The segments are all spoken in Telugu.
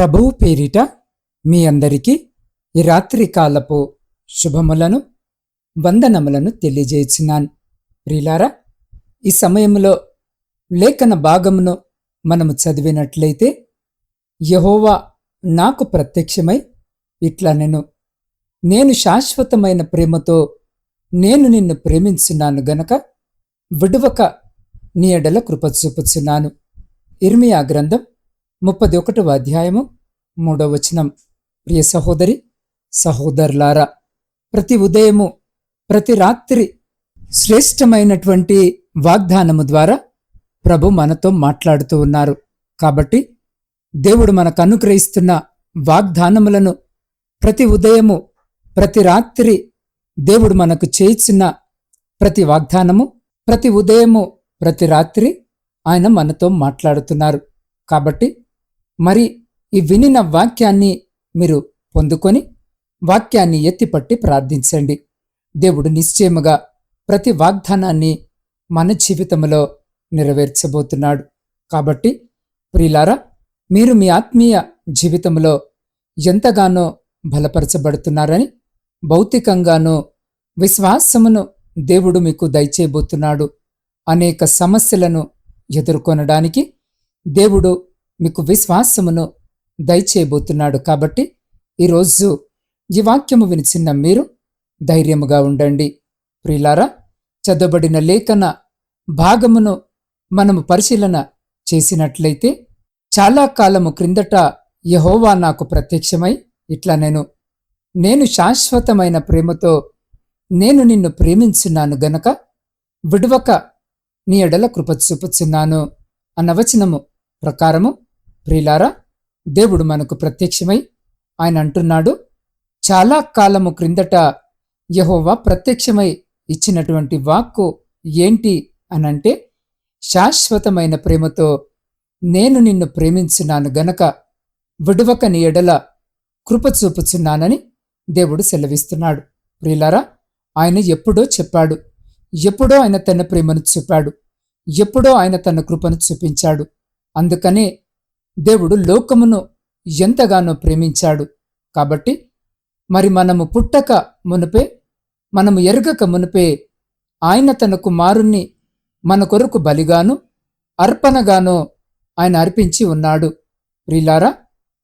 ప్రభువు పేరిట మీ అందరికీ ఈ రాత్రి కాలపు శుభములను వందనములను తెలియజేస్తున్నాను ప్రిలారా ఈ సమయంలో లేఖన భాగమును మనము చదివినట్లయితే యహోవా నాకు ప్రత్యక్షమై ఇట్లా నేను నేను శాశ్వతమైన ప్రేమతో నేను నిన్ను ప్రేమించున్నాను గనక విడువక నీ ఎడల కృప చూపుచున్నాను. ఇర్మియా గ్రంథం ముప్పది ఒకటవ అధ్యాయము మూడవ వచనం. ప్రియ సహోదరి సహోదరులారా ప్రతి ఉదయము ప్రతి రాత్రి శ్రేష్టమైనటువంటి వాగ్దానము ద్వారా ప్రభు మనతో మాట్లాడుతూ ఉన్నారు. కాబట్టి దేవుడు మనకు అనుగ్రహిస్తున్న వాగ్దానములను ప్రతి ఉదయము ప్రతి రాత్రి దేవుడు మనకు చేయిచున్న ప్రతి వాగ్దానము ప్రతి ఉదయము ప్రతి రాత్రి ఆయన మనతో మాట్లాడుతున్నారు. కాబట్టి మరి ఈ వినిన వాక్యాన్ని మీరు పొందుకొని వాక్యాన్ని ఎత్తిపట్టి ప్రార్థించండి. దేవుడు నిశ్చయముగా ప్రతి వాగ్దానాన్ని మన జీవితంలో నెరవేర్చబోతున్నాడు. కాబట్టి ప్రియులారా మీరు మీ ఆత్మీయ జీవితంలో ఎంతగానో బలపరచబడుతున్నారని భౌతికంగానూ విశ్వాసమును దేవుడు మీకు దయచేయబోతున్నాడు. అనేక సమస్యలను ఎదుర్కొనడానికి దేవుడు మీకు విశ్వాసమును దయచేయబోతున్నాడు కాబట్టి ఈరోజు ఈ వాక్యము వినిచిన్న మీరు ధైర్యముగా ఉండండి. ప్రియులారా చదవబడిన లేఖన భాగమును మనము పరిశీలన చేసినట్లయితే చాలా కాలము క్రిందట యహోవా నాకు ప్రత్యక్షమై ఇట్లా నేను నేను శాశ్వతమైన ప్రేమతో నేను నిన్ను ప్రేమించున్నాను గనక విడువక నీ ఎడల కృప చూపుచున్నాను అన్న వచనము ప్రకారము ప్రిలారా దేవుడు మనకు ప్రత్యక్షమై ఆయన అంటున్నాడు. చాలా కాలము క్రిందట యహోవా ప్రత్యక్షమై ఇచ్చినటువంటి వాక్కు ఏంటి అనంటే శాశ్వతమైన ప్రేమతో నేను నిన్ను ప్రేమించున్నాను గనక విడవక నీ ఎడల కృప చూపుచున్నానని దేవుడు సెలవిస్తున్నాడు. ప్రియులారా ఆయన ఎప్పుడో చెప్పాడు. ఎప్పుడో ఆయన తన ప్రేమను చూపాడు. ఎప్పుడో ఆయన తన కృపను చూపించాడు. అందుకనే దేవుడు లోకమును ఎంతగానో ప్రేమించాడు. కాబట్టి మరి మనము పుట్టక మునుపే మనము ఎరగక మునుపే ఆయన తన కుమారుణ్ణి మన కొరకు బలిగాను అర్పణగానో ఆయన అర్పించి ఉన్నాడు. ప్రిలారా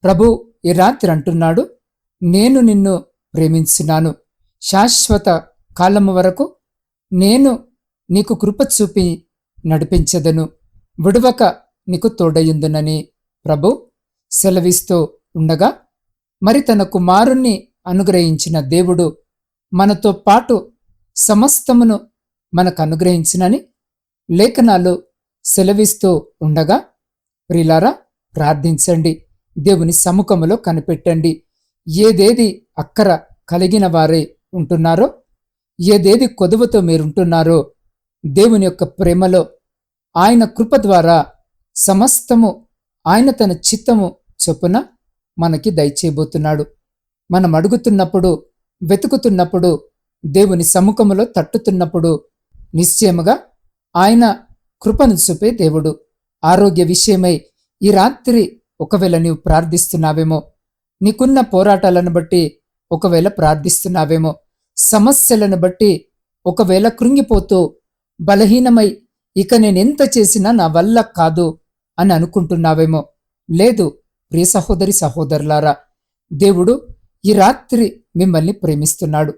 ప్రభు ఈ రాత్రి అంటున్నాడు నేను నిన్ను ప్రేమించున్నాను శాశ్వత కాలము వరకు నేను నీకు కృప చూపి నడిపించదను విడువక నీకు తోడయుందునని ప్రభు సెలవిస్తూ ఉండగా మరి తన కుమారుణ్ణి అనుగ్రహించిన దేవుడు మనతో పాటు సమస్తమును మనకు అనుగ్రహించినని లేఖనాలు సెలవిస్తూ ఉండగా ప్రిలారా ప్రార్థించండి. దేవుని సముఖములో కనిపెట్టండి. ఏదేది అక్కర కలిగిన వారే ఉంటున్నారో ఏదేది కొదువతో మీరుంటున్నారో దేవుని యొక్క ప్రేమలో ఆయన కృప ద్వారా సమస్తము ఆయన తన చిత్తము చొప్పున మనకి దయచేయబోతున్నాడు. మనం అడుగుతున్నప్పుడు వెతుకుతున్నప్పుడు దేవుని సముఖములో తట్టుతున్నప్పుడు నిశ్చయముగా ఆయన కృపను చూపే దేవుడు. ఆరోగ్య విషయమై ఈ రాత్రి ఒకవేళ నీవు ప్రార్థిస్తున్నావేమో నీకున్న పోరాటాలను బట్టి ఒకవేళ ప్రార్థిస్తున్నావేమో సమస్యలను బట్టి ఒకవేళ కృంగిపోతూ బలహీనమై ఇక నేనెంత చేసినా నా వల్ల కాదు అని అనుకుంటున్నావేమో. లేదు ప్రియ సహోదరి సహోదరులారా దేవుడు ఈ రాత్రి మిమ్మల్ని ప్రేమిస్తున్నాడు.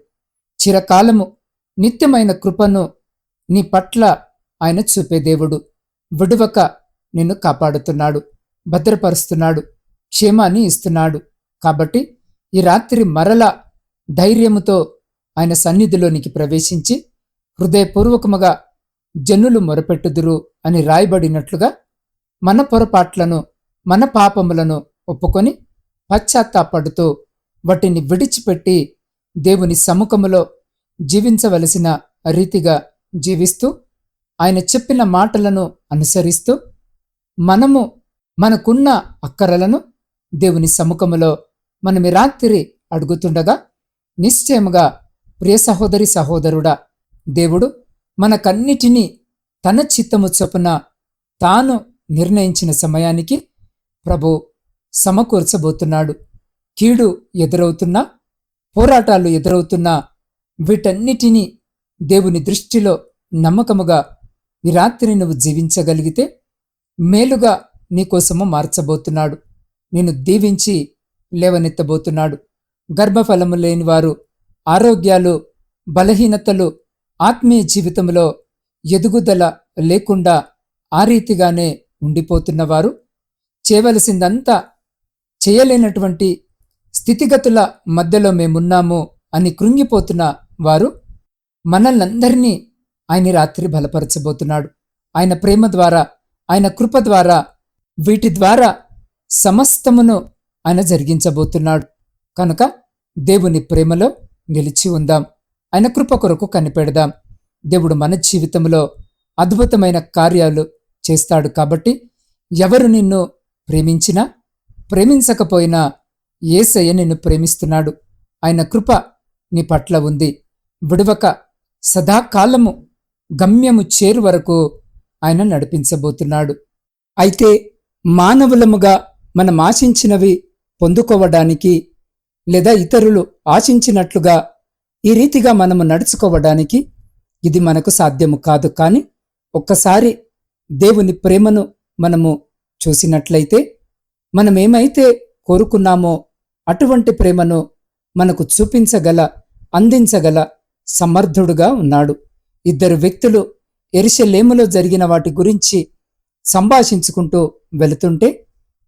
చిరకాలము నిత్యమైన కృపను నీ పట్ల ఆయన చూపే దేవుడు. విడువక నిన్ను కాపాడుతున్నాడు భద్రపరుస్తున్నాడు క్షేమాన్ని ఇస్తున్నాడు. కాబట్టి ఈ రాత్రి మరల ధైర్యముతో ఆయన సన్నిధిలోనికి ప్రవేశించి హృదయపూర్వకముగా జనులు మొరపెట్టుదురు అని రాయబడినట్లుగా మన పొరపాట్లను మన పాపములను ఒప్పుకొని పశ్చాత్తాపడుతూ వాటిని విడిచిపెట్టి దేవుని సముఖములో జీవించవలసిన రీతిగా జీవిస్తూ ఆయన చెప్పిన మాటలను అనుసరిస్తూ మనము మనకున్న అక్కరలను దేవుని సముఖములో మనమి రాత్రి అడుగుతుండగా నిశ్చయముగా ప్రియ సహోదరి సహోదరుడా దేవుడు మనకన్నిటినీ తన చిత్తము చొప్పున తాను నిర్ణయించిన సమయానికి ప్రభు సమకూర్చబోతున్నాడు. కీడు ఎదురవుతున్నా పోరాటాలు ఎదురవుతున్నా వీటన్నిటినీ దేవుని దృష్టిలో నమ్మకముగా ఈ రాత్రి నువ్వు జీవించగలిగితే మేలుగా నీకోసము మార్చబోతున్నాడు. నేను దీవించి లేవనెత్తబోతున్నాడు. గర్భఫలము లేని వారు ఆరోగ్యాలు బలహీనతలు ఆత్మీయ జీవితంలో ఎదుగుదల లేకుండా ఆ రీతిగానే ఉండిపోతున్నవారు చేయవలసిందంతా చేయలేనటువంటి స్థితిగతుల మధ్యలో మేమున్నాము అని కృంగిపోతున్న వారు మనల్నందరినీ ఆయన రాత్రి బలపరచబోతున్నాడు. ఆయన ప్రేమ ద్వారా ఆయన కృప ద్వారా వీటి ద్వారా సమస్తమును ఆయన జరిగించబోతున్నాడు. కనుక దేవుని ప్రేమలో నిలిచి ఉందాం. ఆయన కృప కొరకు కనిపెడదాం. దేవుడు మన జీవితంలో అద్భుతమైన కార్యాలు చేస్తాడు కాబట్టి ఎవరు నిన్ను ప్రేమించినా ప్రేమించకపోయినా ఏసయ్య నిన్ను ప్రేమిస్తున్నాడు. ఆయన కృప నీ పట్ల ఉంది. విడవక సదాకాలము గమ్యము చేరు వరకు ఆయన నడిపించబోతున్నాడు. అయితే మానవులముగా మనం ఆశించినవి పొందుకోవడానికి లేదా ఇతరులు ఆశించినట్లుగా ఈ రీతిగా మనము నడుచుకోవడానికి ఇది మనకు సాధ్యము కాదు. కానీ ఒక్కసారి దేవుని ప్రేమను మనము చూసినట్లయితే మనమేమైతే కోరుకున్నామో అటువంటి ప్రేమను మనకు చూపించగల అందించగల సమర్థుడుగా ఉన్నాడు. ఇద్దరు వ్యక్తులు ఎరిశలేములో జరిగిన వాటి గురించి సంభాషించుకుంటూ వెళుతుంటే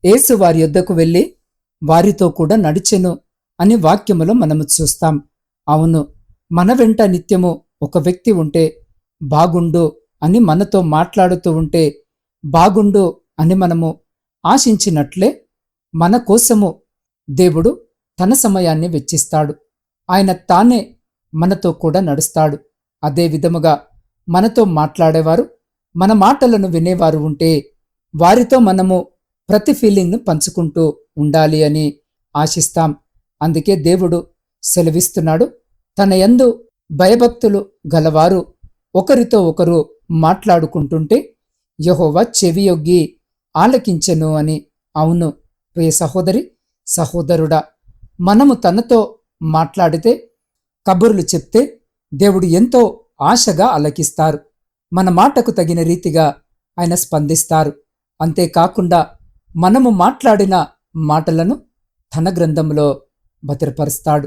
యేసు వారి యొద్దకు వెళ్ళి వారితో కూడా నడిచెను అని వాక్యములో మనము చూస్తాం. అవును మన వెంట నిత్యము ఒక వ్యక్తి ఉంటే బాగుండు అని మనతో మాట్లాడుతూ ఉంటే బాగుండు అని మనము ఆశించినట్లే మన కోసము దేవుడు తన సమయాన్ని వెచ్చిస్తాడు. ఆయన తానే మనతో కూడా నడుస్తాడు. అదే విధముగా మనతో మాట్లాడేవారు మన మాటలను వినేవారు ఉంటే వారితో మనము ప్రతి ఫీలింగ్ను పంచుకుంటూ ఉండాలి అని ఆశిస్తాం. అందుకే దేవుడు సెలవిస్తున్నాడు తన యందు భయభక్తులు గలవారు ఒకరితో ఒకరు మాట్లాడుకుంటుంటే యహోవా చెవియొగ్గి ఆలకించెను అని. అవును ప్రియ సహోదరి సహోదరుడా మనము తనతో మాట్లాడితే కబుర్లు చెప్తే దేవుడు ఎంతో ఆశగా అలకిస్తారు మన మాటకు తగిన రీతిగా ఆయన స్పందిస్తారు. అంతేకాకుండా మనము మాట్లాడిన మాటలను తన గ్రంథంలో భద్రపరుస్తాడు.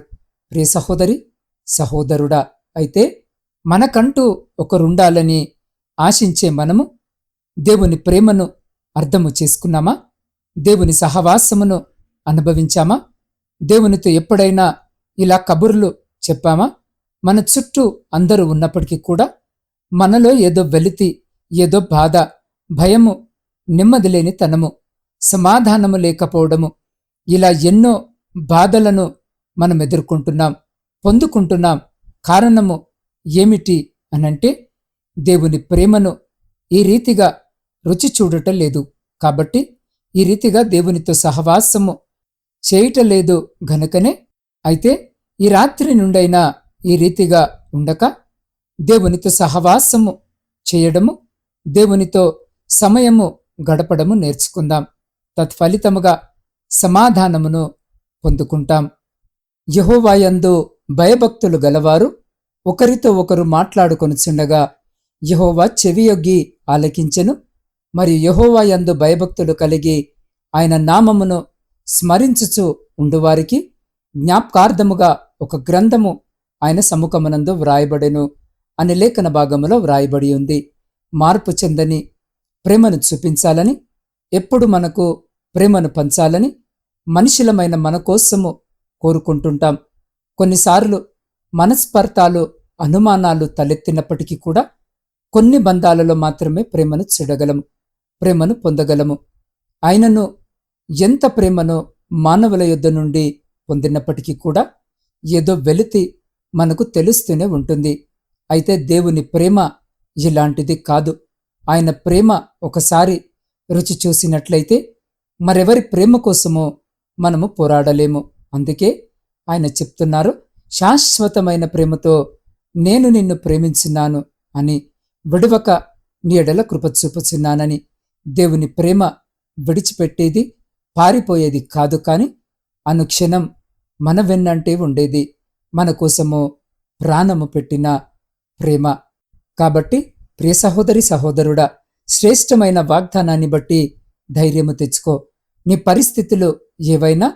ప్రియ సహోదరి సహోదరుడా అయితే మనకంటూ ఒకరుండాలని ఆశించే మనము దేవుని ప్రేమను అర్థము చేసుకున్నామా? దేవుని సహవాసమును అనుభవించామా? దేవునితో ఎప్పుడైనా ఇలా కబుర్లు చెప్పామా? మన చుట్టూ అందరూ ఉన్నప్పటికీ కూడా మనలో ఏదో వెలితి ఏదో బాధ భయము నెమ్మది లేని తనము సమాధానము లేకపోవడము ఇలా ఎన్నో బాధలను మనం ఎదుర్కొంటున్నాం పొందుకుంటున్నాం కారణము ఏమిటి అనంటే దేవుని ప్రేమను ఈ రీతిగా రుచి చూడటం లేదు. కాబట్టి ఈ రీతిగా దేవునితో సహవాసము చేయటం లేదు గనుకనే అయితే ఈ రాత్రి నుండైనా ఈ రీతిగా ఉండక దేవునితో సహవాసము చేయడము దేవునితో సమయము గడపడము నేర్చుకుందాం. తత్ఫలితముగా సమాధానమును పొందుకుంటాం. యహోవాయందు భయభక్తులు గలవారు ఒకరితో ఒకరు మాట్లాడుకొనుచుండగా యహోవా చెవియొగ్గి ఆలకించెను. మరియు యహోవాయందు భయభక్తులు కలిగి ఆయన నామమును స్మరించుచు ఉండువారికి జ్ఞాపకార్థముగా ఒక గ్రంథము ఆయన సముఖమునందు వ్రాయబడెను అనే లేఖన భాగములో వ్రాయబడి ఉంది. మార్పు చెందని ప్రేమను చూపించాలని ఎప్పుడు మనకు ప్రేమను పంచాలని మనుషులమైన మన కోసము కోరుకుంటుంటాం. కొన్నిసార్లు మనస్పర్థాలు అనుమానాలు తలెత్తినప్పటికీ కూడా కొన్ని బంధాలలో మాత్రమే ప్రేమను చూడగలము ప్రేమను పొందగలము. ఆయనను ఎంత ప్రేమను మానవుల యుద్ధ నుండి పొందినప్పటికీ కూడా ఏదో వెలితి మనకు తెలుస్తూనే ఉంటుంది. అయితే దేవుని ప్రేమ ఇలాంటిది కాదు. ఆయన ప్రేమ ఒకసారి రుచి చూసినట్లయితే మరెవరి ప్రేమ కోసమో మనము పోరాడలేము. అందుకే ఆయన చెప్తున్నారు శాశ్వతమైన ప్రేమతో నేను నిన్ను ప్రేమించున్నాను అని. విడవక నీ ఎడల కృప చూపుచున్నానని దేవుని ప్రేమ విడిచిపెట్టేది పారిపోయేది కాదు కాని అనుక్షణం మన వెన్నంటే ఉండేది. మన కోసము ప్రాణము పెట్టిన ప్రేమ. కాబట్టి ప్రియ సహోదరి సహోదరుడా శ్రేష్టమైన వాగ్దానాన్ని బట్టి ధైర్యము తెచ్చుకో. నీ పరిస్థితులు ఏవైనా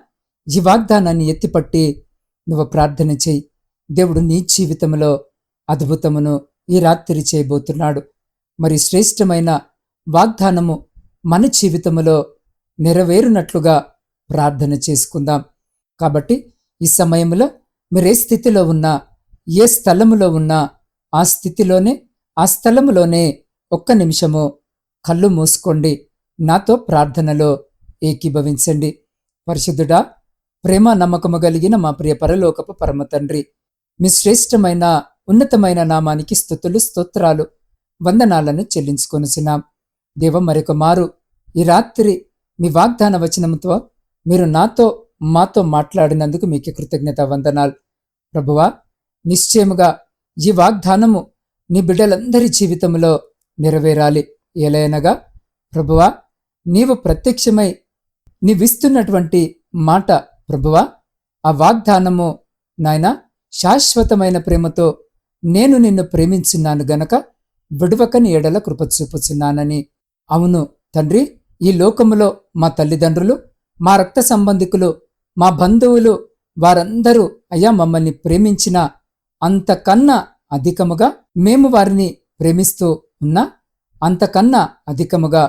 ఈ వాగ్దానాన్ని ఎత్తిపట్టి నువ్వు ప్రార్థన చేయి. దేవుడు నీ జీవితంలో అద్భుతమును ఈ రాత్రి చేయబోతున్నాడు. మరి శ్రేష్టమైన వాగ్దానము మన జీవితములో నెరవేరునట్లుగా ప్రార్థన చేసుకుందాం. కాబట్టి ఈ సమయంలో మీరు ఏ స్థితిలో ఉన్నా ఏ స్థలములో ఉన్నా ఆ స్థితిలోనే ఆ స్థలములోనే ఒక్క నిమిషము కళ్ళు మూసుకోండి. నాతో ప్రార్థనలో ఏకీభవించండి. పరిశుద్ధుడా ప్రేమ నమ్మకము కలిగిన మా ప్రియ పరలోకపు పరమ తండ్రి మీ శ్రేష్టమైన ఉన్నతమైన నామానికి స్థుతులు స్తోత్రాలు వందనాలను చెల్లించుకొనిసినాం దేవ మరొక మారు. ఈ రాత్రి మీ వాగ్దాన వచనంతో మీరు నాతో మాతో మాట్లాడినందుకు మీకు కృతజ్ఞత వందనాలు. ప్రభువా నిశ్చయముగా ఈ వాగ్దానము నీ బిడ్డలందరి జీవితంలో నెరవేరాలి. ఎలయనగా ప్రభువా నీవు ప్రత్యక్షమై నీవిస్తున్నటువంటి మాట ప్రభువా ఆ వాగ్దానము నాయన శాశ్వతమైన ప్రేమతో నేను నిన్ను ప్రేమించున్నాను గనక విడువకని ఎడల కృప చూపుచున్నానని అవును తండ్రి ఈ లోకములో మా తల్లిదండ్రులు మా రక్త సంబంధికులు మా బంధువులు వారందరూ అయ్యా మమ్మల్ని ప్రేమించిన అంతకన్నా అధికముగా మేము వారిని ప్రేమిస్తూ ఉన్నా అంతకన్నా అధికముగా.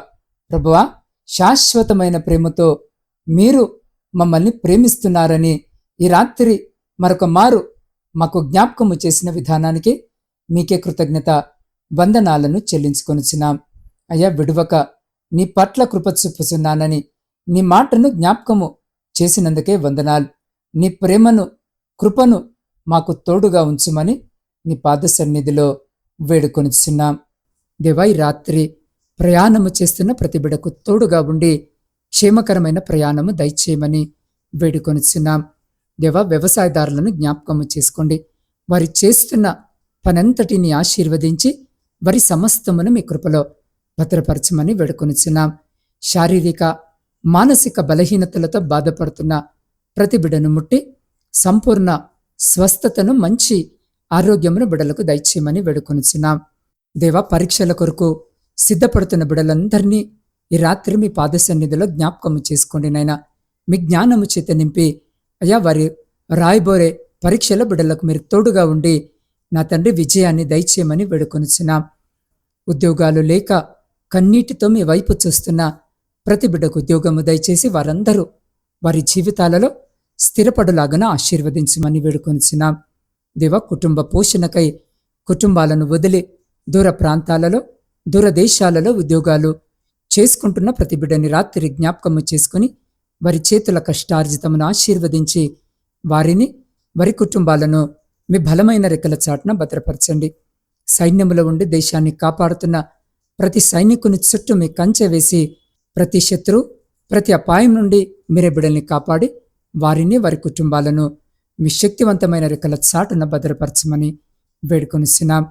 ప్రభువా శాశ్వతమైన ప్రేమతో మీరు మమ్మల్ని ప్రేమిస్తున్నారని ఈ రాత్రి మరొక మారు మాకు జ్ఞాపకము చేసిన విధానానికి మీకే కృతజ్ఞత వందనాలను చెల్లించుకొనిచున్నాం. అయ్యా విడువక నీ పట్ల కృప చూపుచున్నానని నీ మాటను జ్ఞాపకము చేసినందుకే వందనాలు. నీ ప్రేమను కృపను మాకు తోడుగా ఉంచుమని నీ పాద సన్నిధిలో వేడుకొనిచున్నాం. దేవా రాత్రి ప్రయాణము చేస్తున్న ప్రతి బిడకు తోడుగా ఉండి క్షేమకరమైన ప్రయాణము దయచేయమని వేడుకొనిచున్నాం. దేవా వ్యవసాయదారులను జ్ఞాపకము చేసుకోండి. వారి చేస్తున్న పనంతటిని ఆశీర్వదించి వారి సమస్తమును మీ కృపలో భద్రపరచమని వేడుకొనిచున్నాం. శారీరక మానసిక బలహీనతలతో బాధపడుతున్న ప్రతి బిడను ముట్టి సంపూర్ణ స్వస్థతను మంచి ఆరోగ్యమును బిడలకు దయచేయమని వేడుకొనిచున్నాం. దేవా పరీక్షల కొరకు సిద్ధపడుతున్న బిడలందరినీ ఈ రాత్రి మీ పాద సన్నిధిలో జ్ఞాపకము చేసుకోండి నాయన. మీ జ్ఞానము చేత నింపి అయ్యా వారి రాయబోరే పరీక్షల బిడలకు మీరు తోడుగా ఉండి నా తండ్రి విజయాన్ని దయచేయమని వేడుకొనిచున్నాం. ఉద్యోగాలు లేక కన్నీటితో మీ వైపు చూస్తున్న ప్రతి బిడ్డకు ఉద్యోగము దయచేసి వారందరూ వారి జీవితాలలో స్థిరపడులాగన ఆశీర్వదించమని వేడుకొనిచున్నాం. దేవ కుటుంబ పోషణకై కుటుంబాలను వదిలి దూర ప్రాంతాలలో దూర దేశాలలో ఉద్యోగాలు చేసుకుంటున్న ప్రతి బిడ్డని రాత్రి జ్ఞాపకము చేసుకుని వారి చేతుల కష్టార్జితమును ఆశీర్వదించి వారిని వారి కుటుంబాలను మీ బలమైన రెక్కల చాటున భద్రపరచండి. సైన్యములో ఉండి దేశాన్ని కాపాడుతున్న ప్రతి సైనికుని చుట్టూ మీ కంచె వేసి ప్రతి శత్రు ప్రతి అపాయం నుండి మీరే బిడల్ని కాపాడి వారిని వారి కుటుంబాలను మీ శక్తివంతమైన రెక్కల చాటున భద్రపరచమని వేడుకొనిస్తున్నాం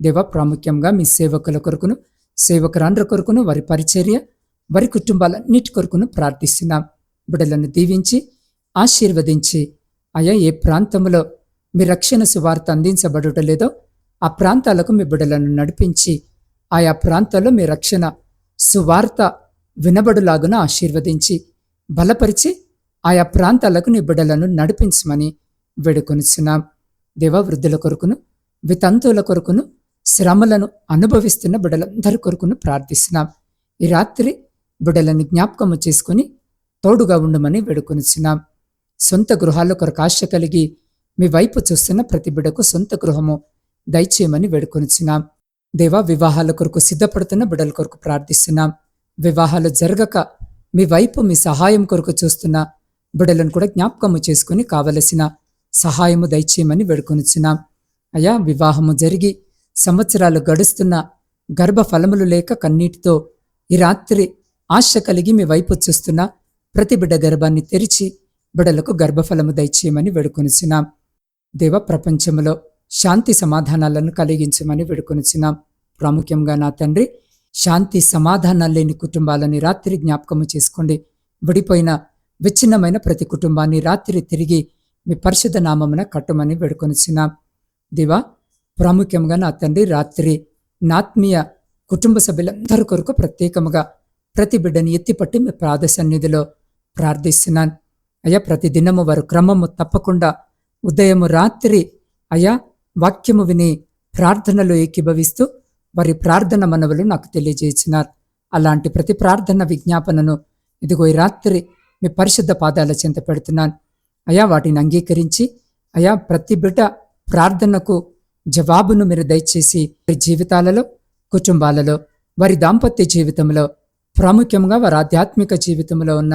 దేవ ప్రాముఖ్యంగా మీ సేవకుల కొరకును సేవకురాండ్ర కొరకును వారి పరిచర్య వారి కుటుంబాలన్నిటి కొరకును ప్రార్థిస్తున్నాం. బిడలను దీవించి ఆశీర్వదించి అయా ఏ ప్రాంతంలో మీ రక్షణ సువార్త అందించబడుట లేదో ఆ ప్రాంతాలకు మీ బిడలను నడిపించి ఆయా ప్రాంతాల్లో మీ రక్షణ సువార్త వినబడులాగున ఆశీర్వదించి బలపరిచి ఆయా ప్రాంతాలకు నీ బిడ్డలను నడిపించమని వేడుకొనిచున్నాం. దేవవృద్ధుల కొరకును వితంతువుల కొరకును శ్రమలను అనుభవిస్తున్న బిడ్డలందరి కొరకును ప్రార్థిస్తున్నాం. ఈ రాత్రి బిడ్డలను జ్ఞాపకము చేసుకుని తోడుగా ఉండమని వేడుకొనిచున్నాం. సొంత గృహాల్లో కొరకు ఆశ కలిగి మీ వైపు చూస్తున్న ప్రతి బిడకు సొంత గృహము దయచేయమని వేడుకొనిచున్నాం. దేవా వివాహాల కొరకు సిద్ధపడుతున్న బిడల కొరకు ప్రార్థిస్తున్నాం. వివాహాలు జరగక మీ వైపు మీ సహాయం కొరకు చూస్తున్న బిడలను కూడా జ్ఞాపకము చేసుకుని కావలసిన సహాయము దయచేయమని వేడుకొనిచున్నాం. అయా వివాహము జరిగి సంవత్సరాలు గడుస్తున్న గర్భఫలములు లేక కన్నీటితో ఈ రాత్రి ఆశ కలిగి మీ వైపు చూస్తున్న ప్రతి బిడ్డ గర్భాన్ని తెరిచి బిడలకు గర్భఫలము దయచేయమని వేడుకొనిచున్నాం. దేవ ప్రపంచంలో శాంతి సమాధానాలను కలిగించమని వేడుకొనిచున్నాం. ప్రాముఖ్యంగా నా తండ్రి శాంతి సమాధానాలు లేని కుటుంబాలని రాత్రి జ్ఞాపకము చేసుకోండి. విడిపోయిన విచ్ఛిన్నమైన ప్రతి కుటుంబాన్ని రాత్రి తిరిగి మీ పరిశుద్ధ నామమున కట్టమని వేడుకొనిచున్నాం. దివా ప్రాముఖ్యంగా నా తండ్రి రాత్రి నాత్మీయ కుటుంబ సభ్యులందరి కొరకు ప్రత్యేకముగా ప్రతి బిడ్డని ఎత్తిపట్టి మీ ప్రాధ సన్నిధిలో ప్రార్థిస్తున్నాను. అయ్యా ప్రతి దినము వారు క్రమము తప్పకుండా ఉదయము రాత్రి అయ్యా వాక్యము విని ప్రార్థనలో ఏకీభవిస్తూ వారి ప్రార్థన మనవులు నాకు తెలియజేసినారు. అలాంటి ప్రతి ప్రార్థన విజ్ఞాపనను ఇదిగో ఈ రాత్రి మీ పరిశుద్ధ పాదాల చెంత పెడుతున్నాను. అయా వాటిని అంగీకరించి అయా ప్రతి బిడ్డ ప్రార్థనకు జవాబును మీరు దయచేసి వారి జీవితాలలో కుటుంబాలలో వారి దాంపత్య జీవితంలో ప్రాముఖ్యంగా వారి ఆధ్యాత్మిక జీవితంలో ఉన్న